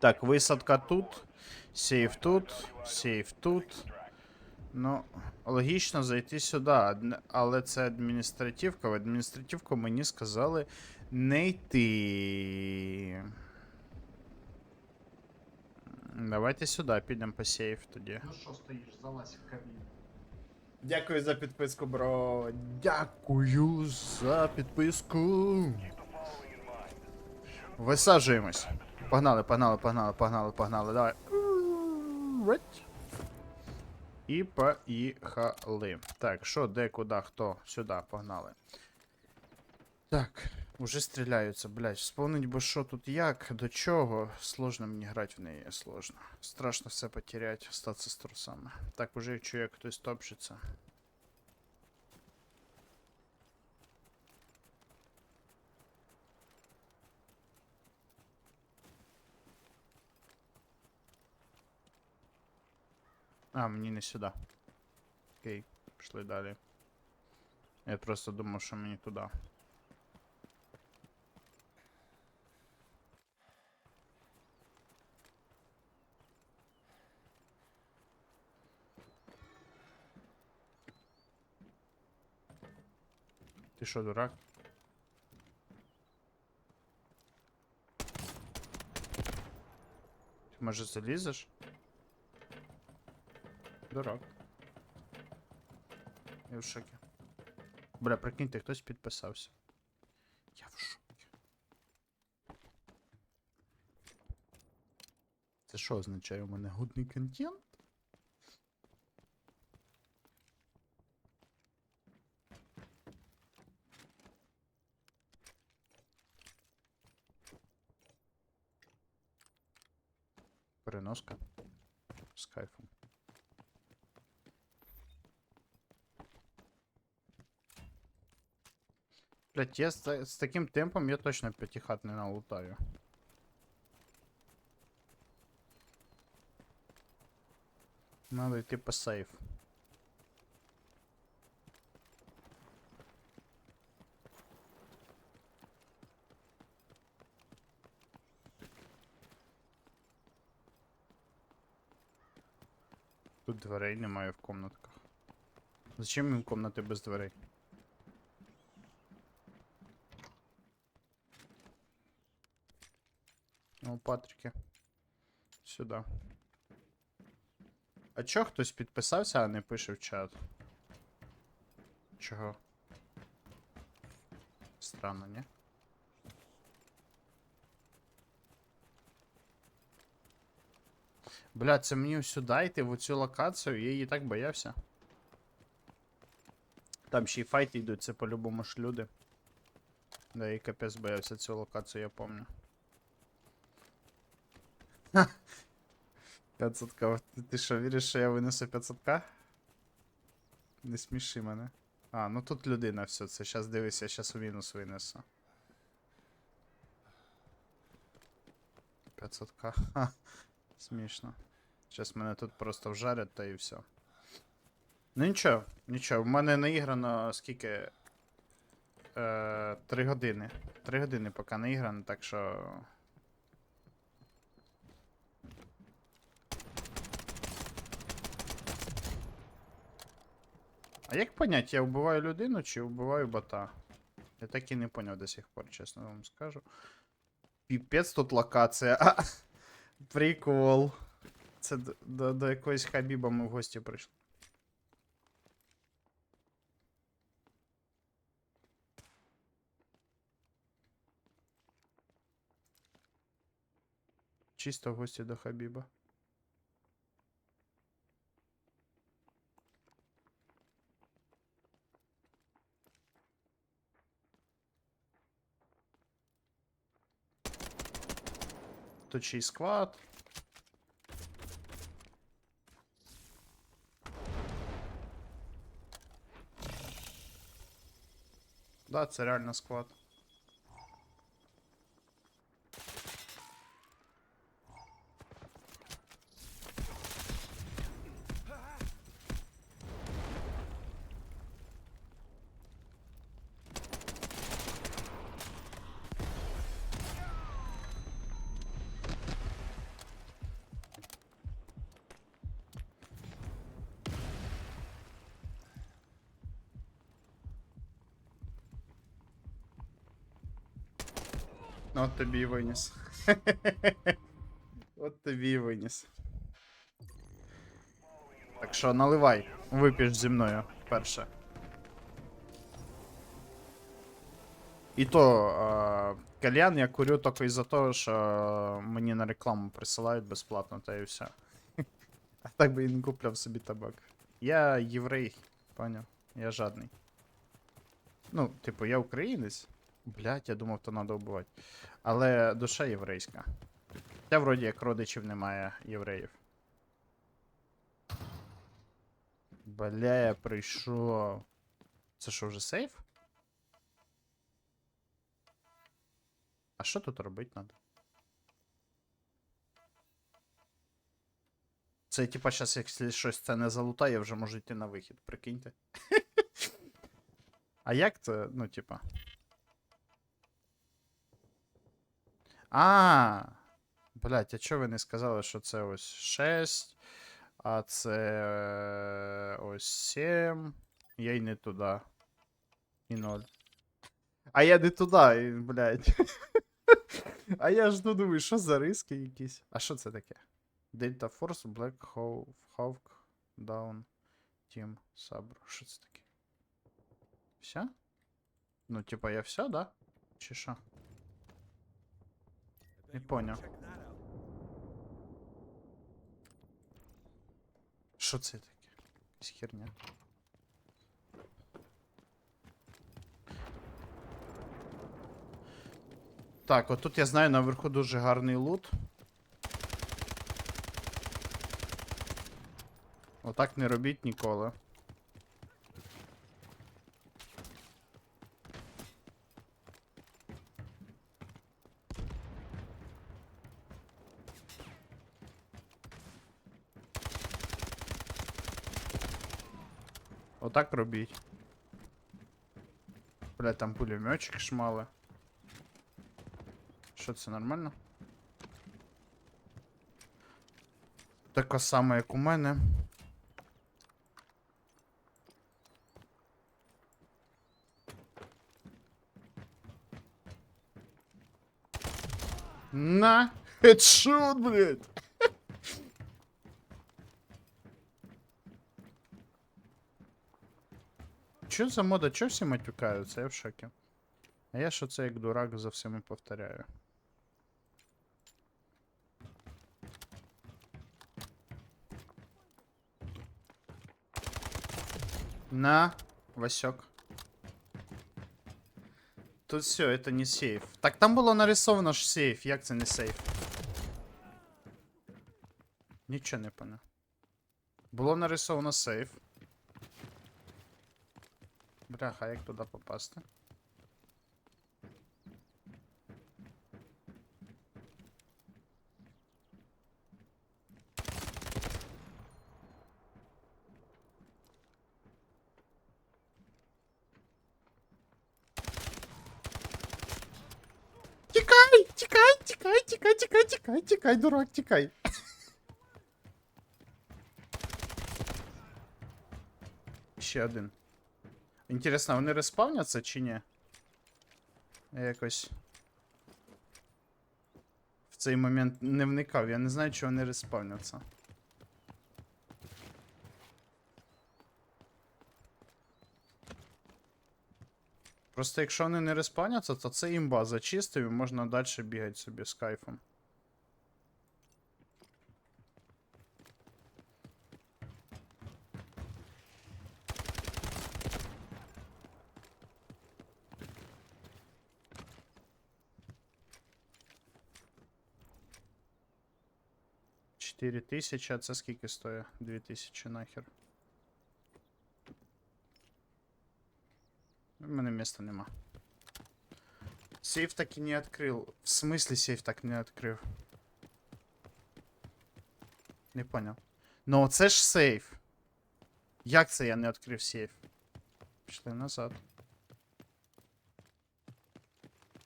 Так, висадка тут, сейф тут, сейф тут. Ну, логічно зайти сюди, але це адміністративка. В адміністративку мені сказали не йти. Давайте сюди підемо по сейф тоді. Ну що стоїш, залазь в кабіну. Дякую за підписку, бро. Дякую за підписку. Висаджуємось. Погнали, погнали, погнали, погнали, погнали. Давай. І поїхали. Так, що, де, куди, хто? Сюди, погнали. Так, уже стріляються, блядь. Вспомнить би, що тут як, до чого. Сложно мені грати в неї, сложно. Страшно все потерять, статися з трусами. Так, уже чую, як хтось топчеться. А, мені не сюди. Окей, пішли далі. Я просто думав, що мені туди. Ти що, дурак? Ти може залізеш? Дурак. Я в шокі. Бля, прикиньте, хтось підписався. Я в шокі. Це що означає у мене гудний контент? Переноска. З кайфом. Блять, з, та- таким темпом я точно п'ятихат не налутаю. Надо йти по сейф. Тут дверей немає в комнатках. Зачем їм комнати без дверей? Ну, Патріки. Сюди. А чого хтось підписався, а не пише в чат? Чого? Странно, ні? Бля, це мені сюди йти, в цю локацію, я її так боявся. Там ще й файти йдуть, це по-любому ж люди. Да, і капець боявся цю локацію, я помню. 500к. Ти, що, віриш, що я винесу 500к? Не сміши мене. А, ну тут людина все, це щас дивися, я щас у мінус винесу. 500к. Ха, смішно. Щас мене тут просто вжарять та і все. Ну нічого, нічого, в мене наіграно скільки. Е, 3 години. 3 години поки наіграно, так що. А як понять, я вбиваю людину чи вбиваю бота? Я так і не поняв до сих пор, чесно вам скажу. Піпець тут локація. А, прикол. Це до, до, до якоїсь хабіба ми в гості прийшли. Чисто в гості до Хабіба. Тут ще й склад. Да, це реально склад. От тобі і виніс. От тобі і виніс. Так що наливай, вип'єш зі мною перше. І то, е, кальян я курю тільки із-за того, що мені на рекламу присилають безплатно, та і все. А так би і не купляв собі табак. Я єврей, поняв? Я жадний. Ну, типу, я українець. Блять, я думав, то треба вбивати. Але душа єврейська. Та вроді як родичів немає євреїв. Бля, я прийшов. Це що, вже сейф? А що тут робити треба? Це типа щас, якщо щось це не залутає, вже можу йти на вихід, прикиньте. А як це, ну, типа. А. Блять, а чого ви не сказали, що це ось 6, а це е, ось 7. Я й не туди. І 0. А я не туди, і, блядь. А я ж ну, думаю, що за риски якісь. А що це таке? Delta Force, Black Hawk, Hawk, Down, Team, Sabro. Що це таке? Все? Ну, типа, я все, да? Чи що? Не понял. Що це таке? Якась херня. Так, отут я знаю, наверху дуже гарний лут. Отак не робіть ніколи. Отак робіть. Бля, там пулеметчик шмали. Що це нормально? Така сама, як у мене. На! Хедшот, блядь! Чо за мода? Чо всі матюкаються? Я в шокі. А я що це як дурак за всіми повторяю. На, Васек. Тут все, это не сейф. Так там було нарисовано ж сейф. Як це не сейф? Нічого не понял. Було нарисовано сейф. Бляха, як туди попасти? Тікай! Тікай, тікай, тікай, тікай, тікай, тікай, дурак, тікай. Ще один. Інтересно, вони респавняться чи ні? Якось. В цей момент не вникав, я не знаю, чи вони респавняться. Просто якщо вони не респавняться, то це імба зачистив і можна далі бігати собі з кайфом. Чотири тисячі, а це скільки стоїть? Дві тисячі нахер. У мене міста нема. Сейф так и не открыл. В смысле сейф так не открив? Не понял. Ну це ж сейф. Як це я не відкрив сейф? Пішли назад.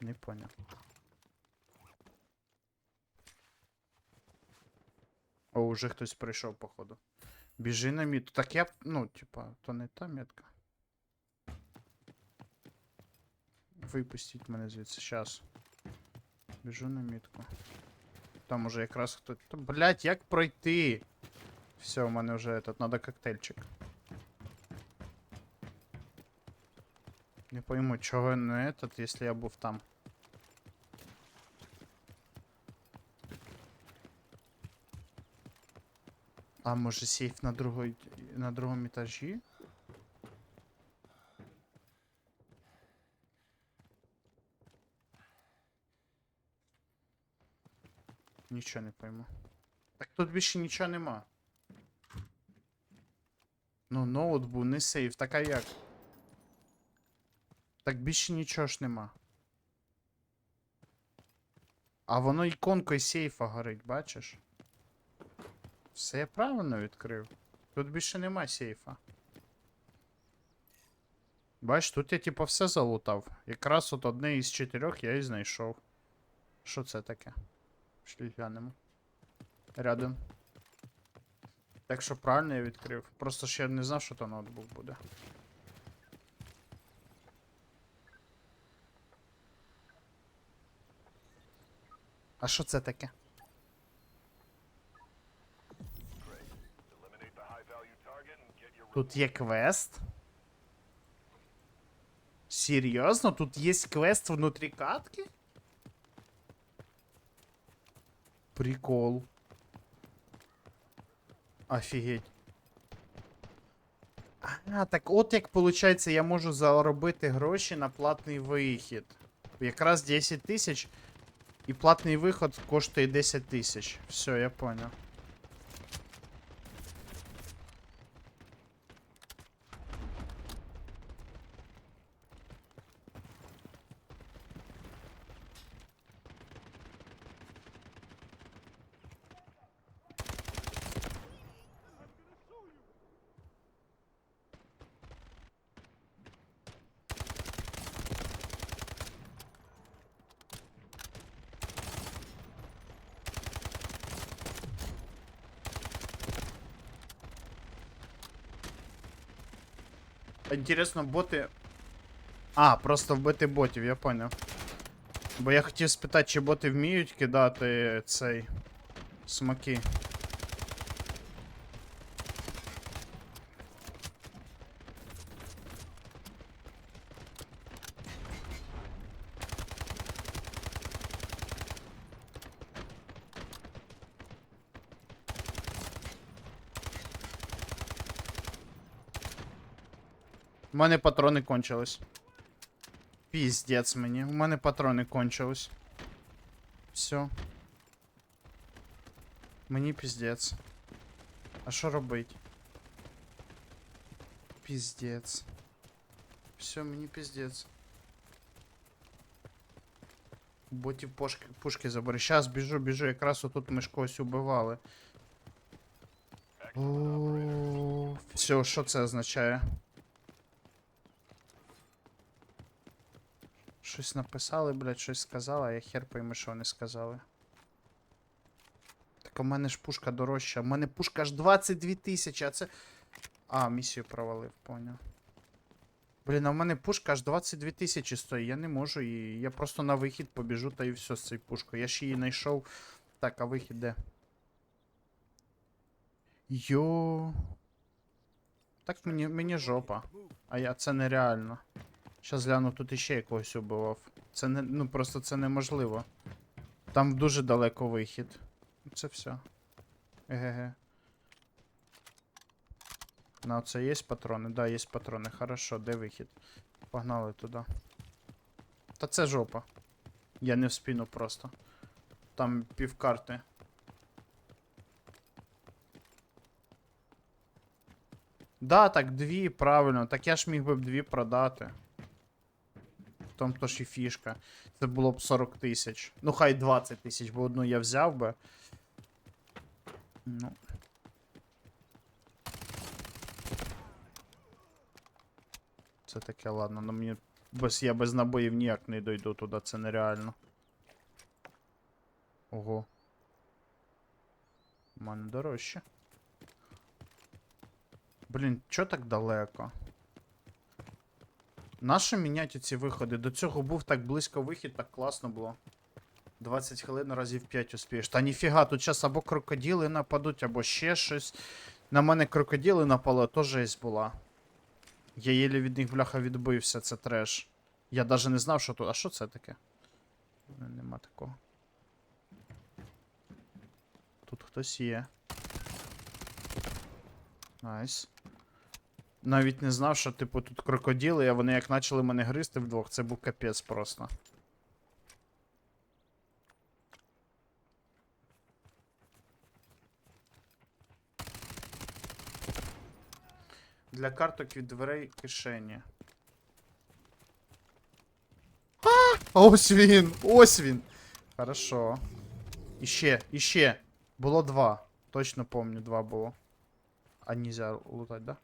Не понял. уже хтось прийшов, походу. Біжи на мід. Так я, б- ну, типа, то не та метка. Випустіть мене звідси, щас. Біжу на мітку. Там уже якраз хто. Та, блядь, як пройти? Все, у мене вже этот, надо коктейльчик. Не пойму, чого не этот, якщо я був там. А може сейф на другой, на другому етажі? Нічого не пойму. Так тут більше нічого нема. Ну, ноут був, не сейф, так а як? Так більше нічого ж нема. А воно іконкою сейфа горить, бачиш? Все я правильно відкрив. Тут більше нема сейфа. Бач, тут я типу все залутав. Якраз от одне із чотирьох я і знайшов. Що це таке? Пішли глянемо. Рядом. Так що правильно я відкрив. Просто ще не знав, що то ноутбук буде. А що це таке? Тут є квест. Серйозно? Тут є квест внутрі катки? Прикол. Офігеть. А, так от як виходить, я можу заробити гроші на платний вихід. Якраз 10 тисяч. І платний виход коштує 10 тисяч. Все, я понял. Інтересно, боти. А, просто вбити ботів, я поняв. Бо я хотів спитати, чи боти вміють кидати цей смоки. У мене патрони кончились. Піздець мені. У мене патрони кончились. Все. Мені піздець. А що робить? Піздець. Все, мені піздець. Ботів пушки, пушки забери. Щас біжу, біжу, якраз отут ми ж когось убивали. О, Все, що це означає? Щось написали, блядь, щось сказали, а я хер пойми, що вони сказали. Так у мене ж пушка дорожча. У мене пушка аж 22 тисячі, а це. А, місію провалив, поняв. Блін, а в мене пушка аж 22 тисячі стоїть, я не можу і я просто на вихід побіжу та і все з цією пушкою. Я ж її знайшов. Так, а вихід де? Йо. Так мені, мені жопа. А я це нереально. Щас гляну, тут іще якогось убивав. Це не. Ну просто це неможливо. Там дуже далеко вихід. Це все. Еге. На це є патрони? Да, є патрони. Хорошо, де вихід? Погнали туди. Та це жопа. Я не в спину просто. Там півкарти. Да, так дві, правильно. Так я ж міг би б дві продати. В тому то ж і фішка. Це було б 40 тисяч. Ну, хай 20 тисяч, бо одну я взяв би. Ну. Це таке, ладно, ну мені. Без, я без набоїв ніяк не дойду туди, це нереально. Ого. У мене дорожче. Блін, чо так далеко? Нащо міняти ці виходи? До цього був так близько вихід, так класно було. 20 хвилин разів 5 успієш. Та ніфіга, тут зараз або крокодили нападуть, або ще щось. На мене крокодили напали, то жесть була. Я єлі від них бляха відбився, це треш. Я навіть не знав, що тут. А що це таке? Нема такого. Тут хтось є. Найс. Навіть не знав, що, типу, тут крокодили, а вони як почали мене гризти вдвох, це був капець просто. Для карток від дверей кишені. Ось він! Ось він! Хорошо. Іще, іще. Було два. Точно помню, два було. А нельзя лутать, да?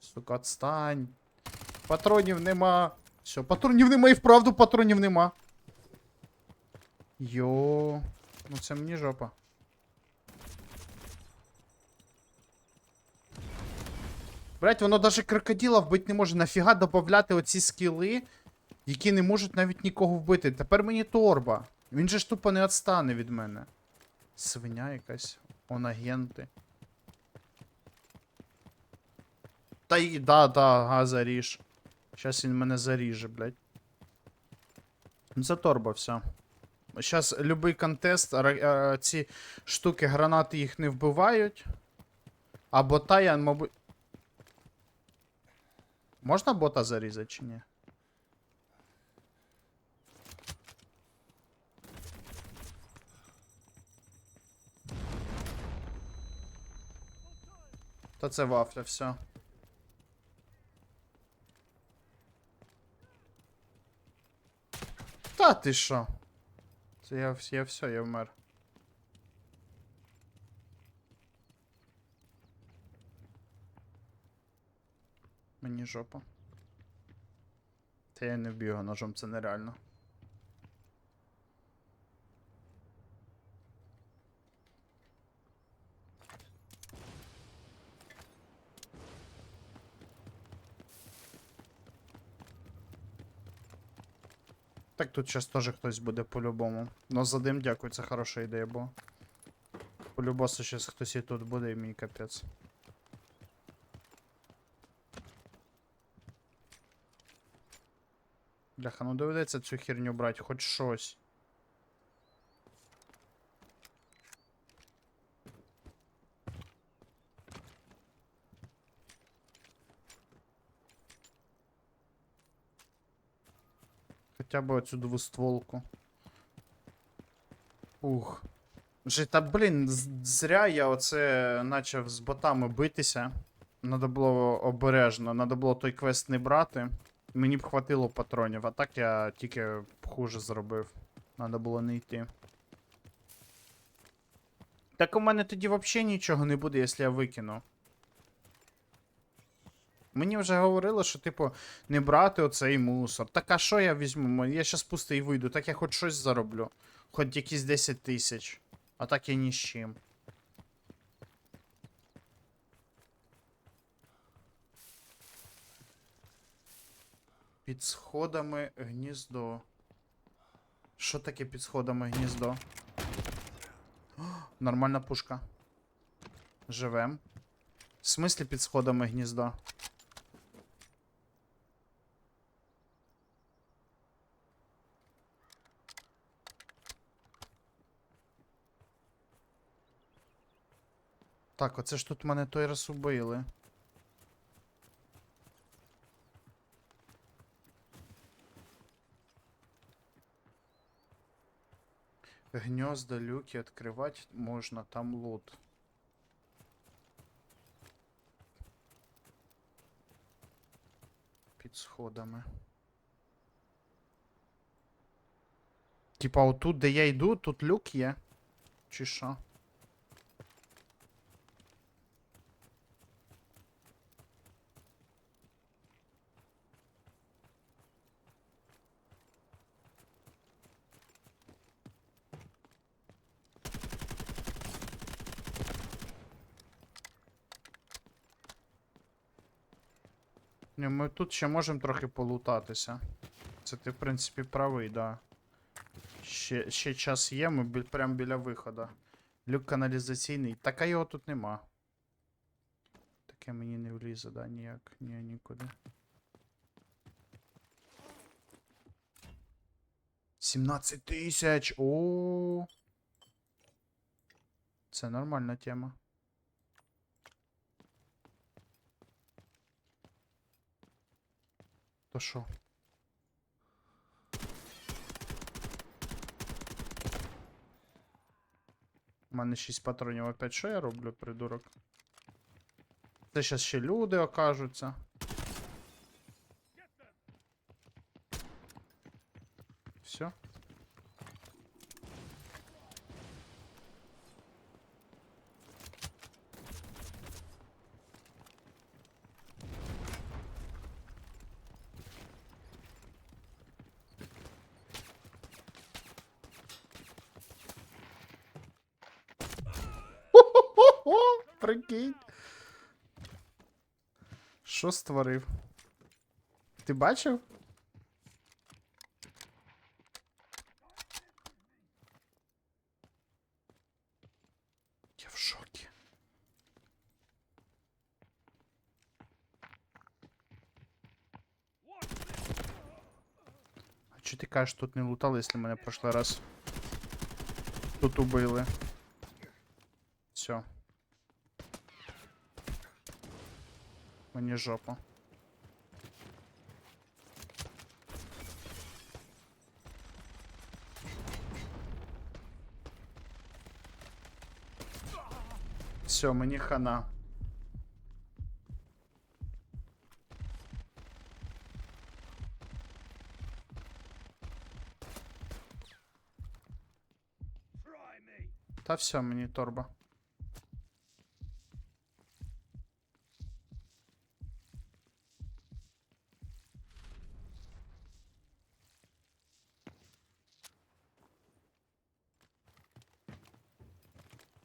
Сука, отстань. Патронів нема. Все, патронів нема і вправду патронів нема. Йо. Ну це мені жопа. Блять, воно даже крокодила вбити не може. Нафіга додати оці скіли, які не можуть навіть нікого вбити. Тепер мені торба. Він же ж тупо не відстане від мене. Свиня якась. Он агенти. Та й да, да, га, заріж. Щас він мене заріже, блядь. Все. Щас любий контест, е, ці штуки, гранати їх не вбивають. А бота я, мабуть. Можна бота зарізати чи ні? Та це вафля, все. Та ти що? Це я, я все, я вмер. Мені жопа. Та я не вб'ю ножом, це нереально. Так тут зараз теж хтось буде по-любому. Но за дим дякую, це хороша ідея, бо. По-любосу зараз хтось і тут буде, і мій капець. Бляха, ну доведеться цю херню брати, хоч щось. Хоча б оцю двустволку. Ух. Вже, та блін, зря я оце почав з ботами битися. Надо було обережно, надо було той квест не брати. Мені б хватило патронів, а так я тільки хуже зробив. Надо було не йти. Так у мене тоді взагалі нічого не буде, якщо я викину. Мені вже говорили, що, типу, не брати оцей мусор. Так а що я візьму? Я щас пустий вийду, так я хоч щось зароблю. Хоч якісь 10 тисяч. А так я ні з чим. Під сходами гніздо. Що таке під сходами гніздо? О, Нормальна пушка. Живем. В смислі під сходами гніздо? Так, оце ж тут мене той раз убили. Гнезда, люки открывать можно, там лут. Під сходами. Типа отут, де я йду, тут люк є. Чи що? Ми тут ще можемо трохи полутатися. Це ти, в принципі, правий, да. Ще, ще час є, ми бі, прямо біля виходу. Люк каналізаційний. Так а його тут нема. Таке мені не влізе, да, ніяк. Ні, нікуди. 17 тисяч! О. Це нормальна тема. То що? У мене 6 патронів опять що я роблю, придурок? Це зараз ще люди окажуться. Все. Прикинь. Що створив? Ти бачив? Я в шокі. А чо ти кажеш, тут не лутали, якщо мене прошлий раз тут убили? Все. Мені жопа. Все, мені хана. Та все, мені торба.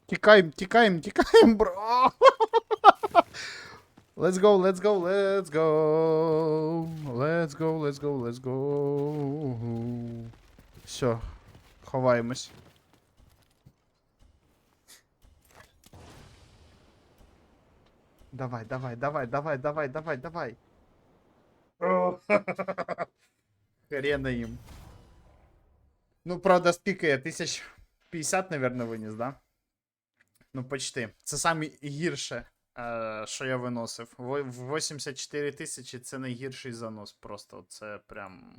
Тікаємо, тікаємо, тікаємо, бро. Let's go, let's go, let's go. Let's go, let's go, let's go. Все, ховаємось. Давай, давай, давай, давай, давай, давай, давай. Хрена їм. Ну, правда, скільки я? Тисяч 50, наверное, виніс, да? Ну, почти. Це саме гірше, е, що я виносив. В 84 тисячі це найгірший занос. Просто це прям.